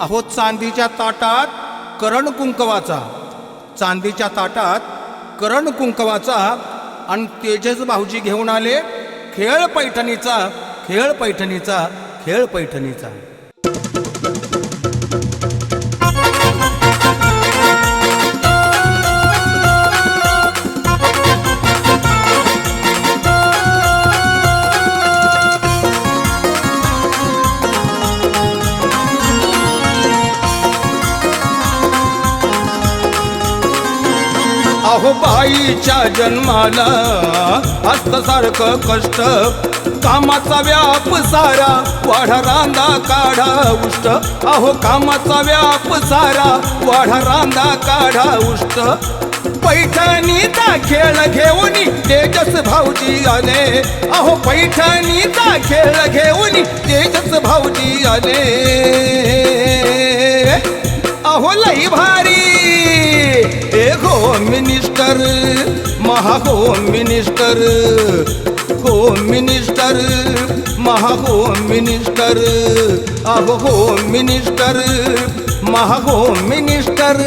अहो चांदीच्या ताटात करण कुंकवाचा. चांदीच्या ताटात करण कुंकवाचा आणि तेजस भाऊजी घेऊन आले खेळ पैठणीचा खेळ पैठणीचा खेळ पैठणीचा. अहो बाईच्या जन्माला सारखं कष्ट. कामाचा व्याप सारा वाढा रांदा काढा उष्ट. अहो कामाचा व्याप सारा वाढा रांदा काढा उष्ट. पैठणीचा खेळ घेऊन तेजस भाऊजी आले. अहो पैठणीचा खेळ घेऊन तेजस भाऊजी आले. अहो लई भारी ஹோம் மினிஸ்டர் மகா ஹோம் மினிஸ்டர் ஹோம் மினிஸ்டர் மகா ஹோம் மினிஸ்டர் அஹோ ஹோம் மினிஸ்டர் மகா ஹோம் மினிஸ்டர்